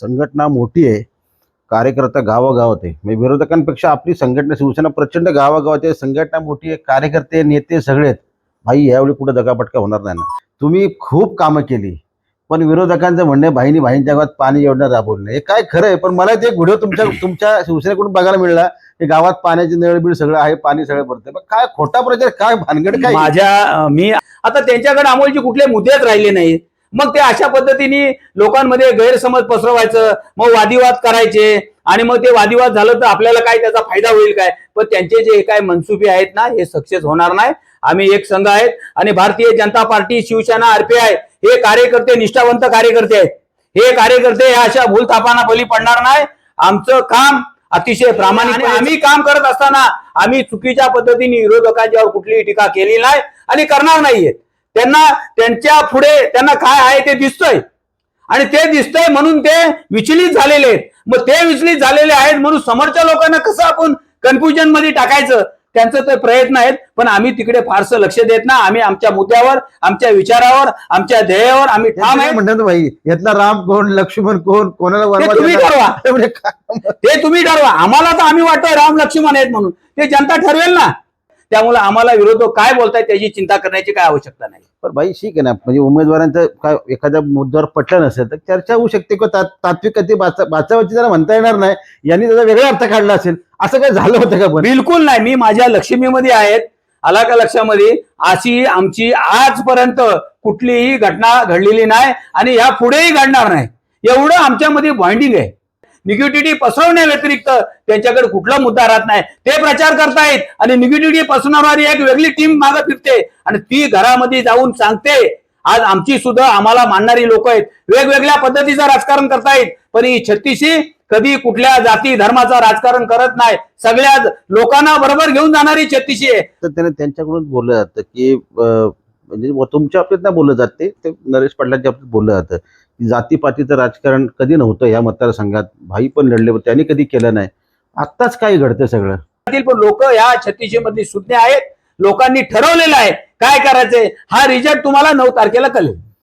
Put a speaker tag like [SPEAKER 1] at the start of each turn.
[SPEAKER 1] संघटना मोठी आहे. कार्यकर्ता गावागावात आहे. म्हणजे विरोधकांपेक्षा आपली संघटना शिवसेना प्रचंड गावागावात आहे. संघटना मोठी आहे. कार्यकर्ते नेते सगळे आहेत. भाई यावेळी कुठं दगापटका होणार नाही ना? तुम्ही खूप कामं केली. पण विरोधकांचं म्हणणं भाईनी भाईंच्या गावात पाणी योजना राबवली हे काय खरं आहे? पण मला ते व्हिडिओ तुमच्या तुमच्या शिवसेनेकडून बघायला मिळाला की गावात पाण्याची नळबीळ सगळं आहे पाणी सगळं भरते पण काय खोटा प्रचार काय भानगड काय?
[SPEAKER 2] माझ्या मी आता त्यांच्याकडे अमोलचे कुठले मुद्देच राहिले नाहीत. मग ते अशा पद्धतीने लोकांमध्ये गैरसमज पसरवायचं मग वादिवाद करायचे आणि मग ते वादिवाद झालं तर आपल्याला काय त्याचा फायदा होईल काय? पण त्यांचे जे काय मनसुबे आहेत ना हे सक्सेस होणार नाही. आम्ही एक संघ आहेत आणि भारतीय जनता पार्टी शिवसेना आरपीआय हे कार्यकर्ते निष्ठावंत कार्यकर्ते आहेत. हे कार्यकर्ते ह्या अशा भूलथापांना बली पडणार नाही. आमचं काम अतिशय प्रामाणिक आणि आम्ही काम करत असताना आम्ही चुकीच्या पद्धतीने विरोधकांच्यावर कुठलीही टीका केली नाही आणि करणार नाहीये. त्यांना त्यांच्या पुढे त्यांना काय आहे ते दिसतंय. आणि ते दिसतंय म्हणून ते विचलित झालेले आहेत. मग ते विचलित झालेले आहेत म्हणून समोरच्या लोकांना कसं आपण कन्फ्युजनमध्ये टाकायचं? त्यांचं ते प्रयत्न आहेत पण आम्ही तिकडे फारसं लक्ष देत ना आम्ही आमच्या मुद्द्यावर आमच्या विचारावर आमच्या ध्येयावर आम्ही ठाम आहे.
[SPEAKER 1] म्हणतात भाई यातला राम कोण लक्ष्मण कोण कोणाला
[SPEAKER 2] तुम्ही? ठरवा. ते तुम्ही ठरवा. आम्हाला तर आम्ही वाटतोय राम लक्ष्मण आहेत म्हणून. ते जनता ठरवेल ना. त्यामुळे आम्हाला विरोधक काय बोलतायत त्याची चिंता करण्याची काय आवश्यकता नाही.
[SPEAKER 1] पण भाई ठीक आहे ना. म्हणजे उमेदवारांचं काय एखाद्या मुद्द्यावर पटलं नसेल तर चर्चा होऊ शकते किंवा ता- तात्विक ते बाचावाची जरा म्हणता येणार नाही. यांनी त्याचा वेगळा अर्थ काढला असेल असं काय झालं होतं का
[SPEAKER 2] बिलकुल नाही. मी माझ्या लक्ष्मीमध्ये आहेत आला का लक्षामध्ये. अशी आमची आजपर्यंत कुठलीही घटना घडलेली नाही आणि या पुढेही घडणार नाही. एवढं आमच्यामध्ये बॉन्डिंग आहे. निगेटिव्हिटी पसरवण्या व्यतिरिक्त त्यांच्याकडे कुठला मुद्दा राहत नाही. ते प्रचार करतायत आणि निगेटिव्हिटी पसरवणारी एक वेगळी टीम मागे फिरते. आणि ती घरामध्ये जाऊन सांगते आज आमची सुद्धा आम्हाला मानणारी लोक आहेत. वेगवेगळ्या पद्धतीचं राजकारण करतायत. पण ही छत्तीशी कधी कुठल्या जाती धर्माचं राजकारण करत नाही. सगळ्या लोकांना बरोबर घेऊन जाणारी छत्तीशी आहे.
[SPEAKER 1] तर त्याने त्यांच्याकडून बोललं जातं की म्हणजे व तुमच्या बाबतीत नाही बोललं जात ते. नरेश पाटलांच्या बाबतीत बोललं जातं. की जातीपातीचं राजकारण कधी नव्हतं या मतदारसंघात. भाई पण लढले पण त्यांनी कधी केलं नाही. आत्ताच काय घडतं सगळं?
[SPEAKER 2] पण लोक या छत्तीशी सुज्ञ आहेत. लोकांनी ठरवलेलं आहे. काय करायचंय? हा रिझल्ट तुम्हाला नऊ तारखेला कळेल.